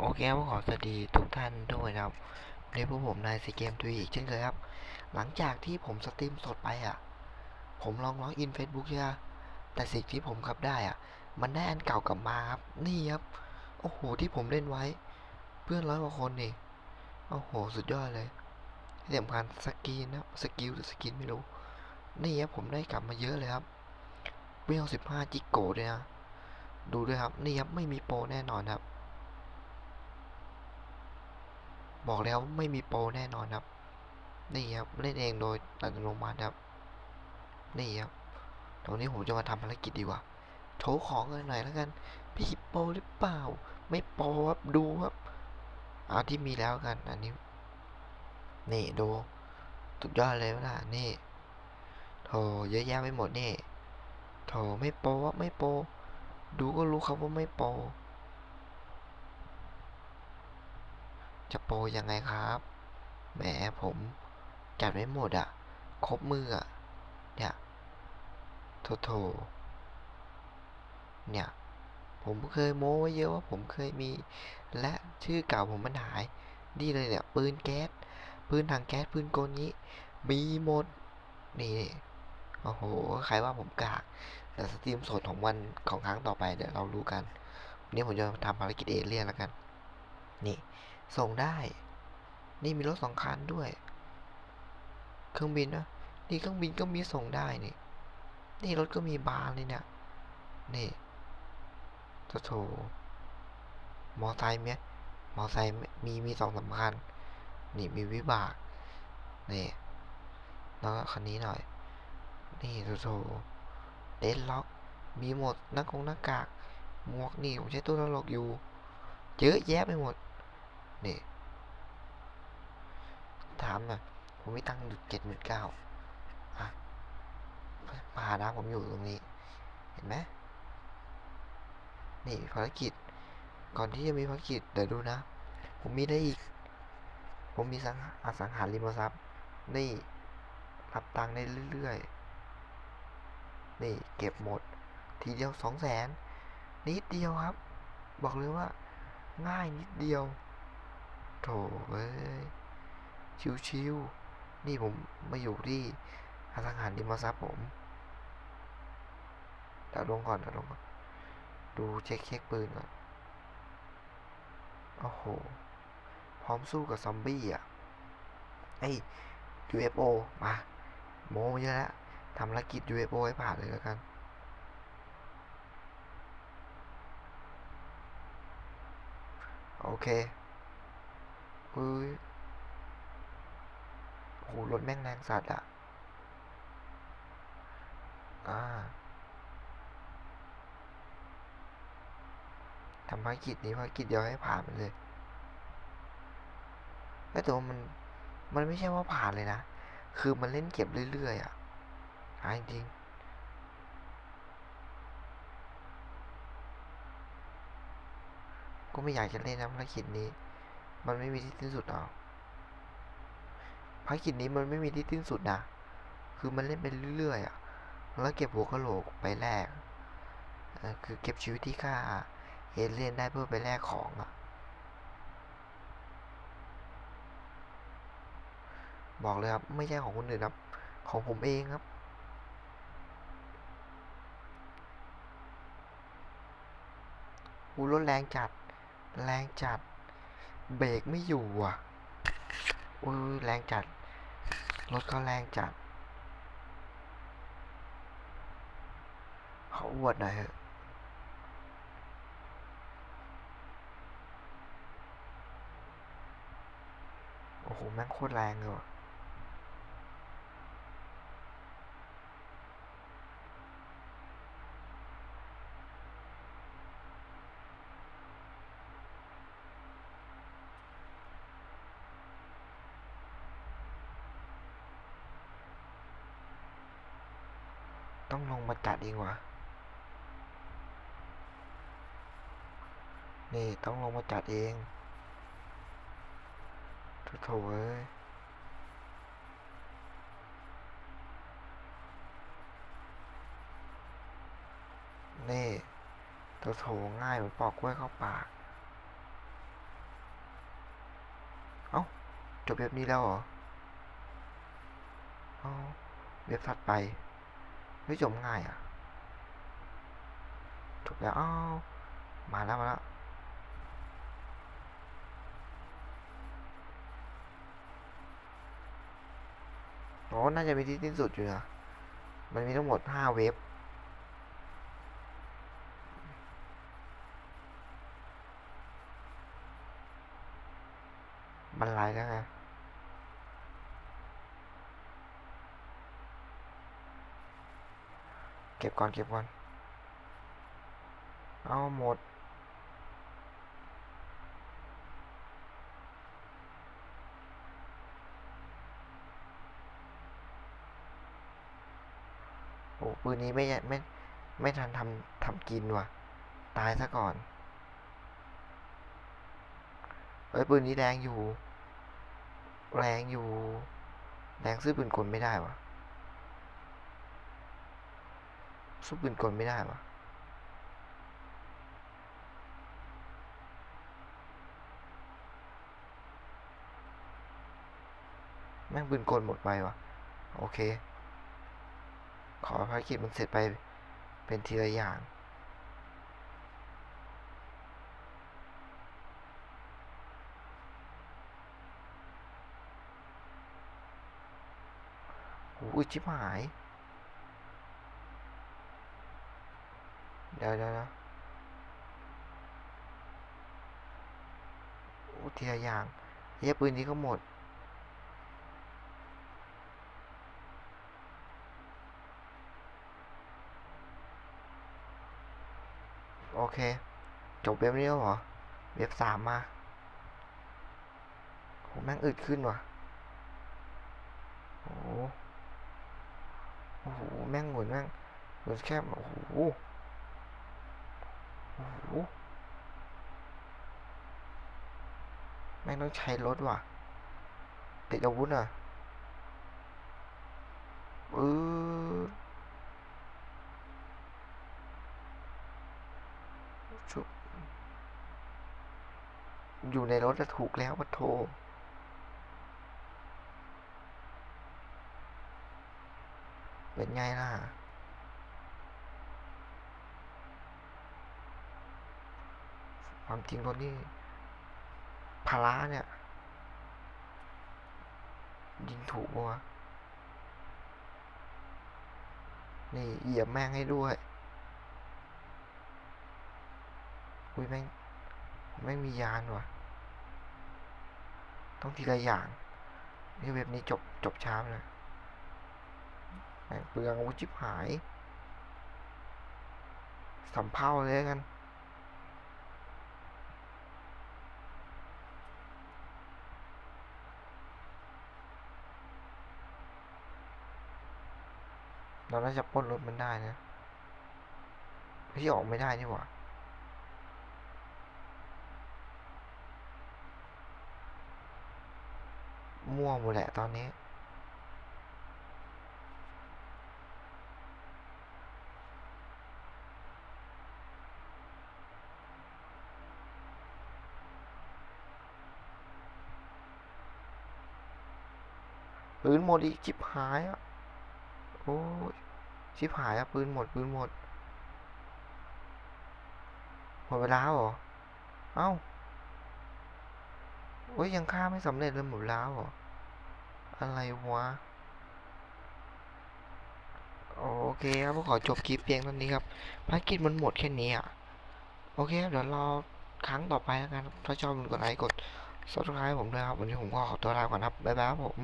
โอเคครับขอสวัสดีทุกท่านด้วยนะครับในพวกผมนายซีเกมทุยอีกเช่นเคยครับ หลังจากที่ผมสตรีมสดไปอะ ผมลองล็อกอิน Facebook ใช่ไหมแต่สิ่งที่ผมกลับได้อะ มันได้อันเก่ากลับมาครับ นี่ครับ โอ้โห ที่ผมเล่นไว้ เพื่อนร้อยกว่าคนนี่ โอ้โห สุดยอดเลยที่สำคัญสกรีนนะสกิลหรือสกินไม่รู้ นี่ครับผมได้กลับมาเยอะเลยครับเวลสิบห้าจิกโกด้วยนะ ดูด้วยครับ นี่ครับไม่มีโปรแน่นอนครับ บอกแล้วไม่มีโปรแน่นอนครับ นี่ครับเล่นเองโดยอัตโนมัติครับ นี่ครับ ตรงนี้ผมจะมาทำภารกิจดีกว่า โชว์ของกันหน่อยแล้วกัน พี่โปรหรือเปล่า ไม่โปรครับดูครับ เอาที่มีแล้วกัน อันนี้ นี่ดูสุดยอดเลยนะนี่โถเยอะแยะไปหมดนี่โถไม่โปรครับไม่โปรดูก็รู้ครับว่าไม่โปร จะโปรยังไงครับ แหมผมจัดไว้หมดอะครบมืออะเนี่ยโถโถเนี่ย ผมเคยโม้ไว้เยอะว่าผมเคยมี และชื่อเก่าผมมันหายนี่เลยเนี่ย ปืนแก๊ส ปืนถังแก๊ส ปืนโกนี้ มีหมด นี่โอ้โห ใครว่าผมกาก แต่สตรีมสดของวันของครั้งต่อไปเดี๋ยวเรารู้กัน วันนี้ผมจะทำภารกิจเอเลี่ยนแล้วกัน นี่ ส่งได้ นี่มีรถสองคันด้วย เครื่องบินนะนี่เครื่องบินก็มีส่งได้นี่ นี่รถก็มีบานเลยเนี่ย นี่โถโถมอไซค์ไหมมอไซค์มีมีสองสำคัญนี่มีวิบาก นี่แล้วก็คันนี้หน่อย นี่โถโถเดนล็อก มีหมดหน้ากงหน้ากาก หมวกนี่ผมใช้ตัวตลกอยู่ เยอะแยะไปหมด นี่ถามน่อยผมมีตังค์อยู่เจ็ดหมื่นเก้าอะมาหานะผมอยู่ตรงนี้ เห็นไหมนี่ภารกิจ ก่อนที่จะมีภารกิจเดี๋ยวดูนะ ผมมีได้อีก ผมมีสังอสังหาริมทรัพย์ นี่รับตังค์ได้เรื่อยๆ นี่เก็บหมด ทีเดียวสองแสนนิดเดียวครับ บอกเลยว่าง่ายนิดเดียว โถเอ้ย ชิวๆ นี่ผมมาอยู่ที่อสังหาริมทรัพย์ผมเดี๋ยวลงก่อนเดี๋ยวลงก่อน ดูเช็คเช็คปืนก่อน โอ้โห พร้อมสู้กับซอมบี้อะ ไอ้ UFO มาโมมาเยอะแล้วทำภารกิจ UFO ให้ผ่านเลยแล้วกันโอเค ฮ้ยโอ้โหรถแม่งแรงสัตว์อะอ่าทำภารกิจนี้ภารกิจเดียวให้ผ่านไปเลยแต่ว่ามัน มันไม่ใช่ว่าผ่านเลยนะ คือมันเล่นเก็บเรื่อยๆอะหาจริงๆก็ไม่อยากจะเล่นนะภารกิจนี้ มันไม่มีที่สิ้นสุดหรอภารกิจนี้มันไม่มีที่สิ้นสุดนะ คือมันเล่นไปเรื่อยๆอะ แล้วเก็บหัวกะโหลกไปแลกคือเก็บชีวิตที่ค่าเอเลี่ยนได้เพื่อไปแลกของอะ บอกเลยครับ ไม่ใช่ของคนอื่นครับ ของผมเองครับอูรถแรงจัด แรงจัด เบรกไม่อยู่อะอุ้ยแรงจัด รถก็แรงจัด เขาอวดหน่อยเถอะโอ้โห แม่งโคตรแรงเลยว่ะ ต้องลงมาจัดเองวะนี่ต้องลงมาจัดเองโถเอ้ยนี่โถโถง่ายเหมือนปอกกล้วยเข้าปาก เอ้า จบเว็บนี้แล้วเหรอ เอ้าเว็บถัดไป เฮ้ยจบง่ายอะจบแล้วอ้าวมาแล้วมาแล้วโอ้น่าจะมีที่สิ้นสุดอยู่นะมันมีทั้งหมดห้าเว็บบรรลัยแล้วไง เก็บก่อนเก็บก่อน เอาหมด โอ้ปืนนี้ไม่ยไม่ไม่ทันทำทำกินว่ะ ตายซะก่อน เอ้ยปืนนี้แรงอยู่ แรงอยู่ แรงซื้อปืนกลไม่ได้วะ สู้ปืนกลไม่ได้วะแม่งปืนกลหมดไปวะโอเค ขอภารกิจมันเสร็จไปเป็นทีละอย่างโอ้ยชิบหาย เดี๋ยวเดี๋ยวเดี๋ยวโอ้ทีละอย่างเฮ้ยปืนนี้ก็หมด โอเค จบเว็บนี้แล้วเหรอ เว็บสามมาโหแม่งอึดขึ้นว่ะโอ้โหโอ้โห แม่งหมุนแม่งหมุนแคบ โอ้โห โอ้แม่งต้องใช้รถว่ะ ติดอาวุธอะเออชุบอยู่ในรถจะถูกแล้วปะโทเป็นไงล่ะ ความจริงรถนี่พาราเนี่ย ยิงถูกวะนี่เหยียบแม่งให้ด้วย อุ้ยแม่งแม่งมียานว่ะต้องทีละอย่าง นี่เว็บนี้จบจบช้าเลยแม่งเปลืองอาวุธชิบหายสำเภาเลยกัน เราน่าจะปล้นรถมันได้นะที่ออกไม่ได้นี่หว่ามั่วหมดแหละตอนนี้ปืนหมดอีกชิบหายอะ โอ้ย ชิบหายอะปืนหมดปืนหมด หมดเวลาเหรอ เอ้าโอ้ยยังฆ่าไม่สำเร็จเลยหมดแล้วเหรอ อะไรวะโอเคครับขอจบคลิปเพียงเท่านี้ครับภารกิจมันหมดแค่นี้อะ โอเคเดี๋ยวรอครั้งต่อไปแล้วกัน ถ้าชอบกดไลค์กด subscribe ผมด้วยครับ วันนี้ผมก็ขอตัวลาก่อนครับ บ๊ายบายครับผม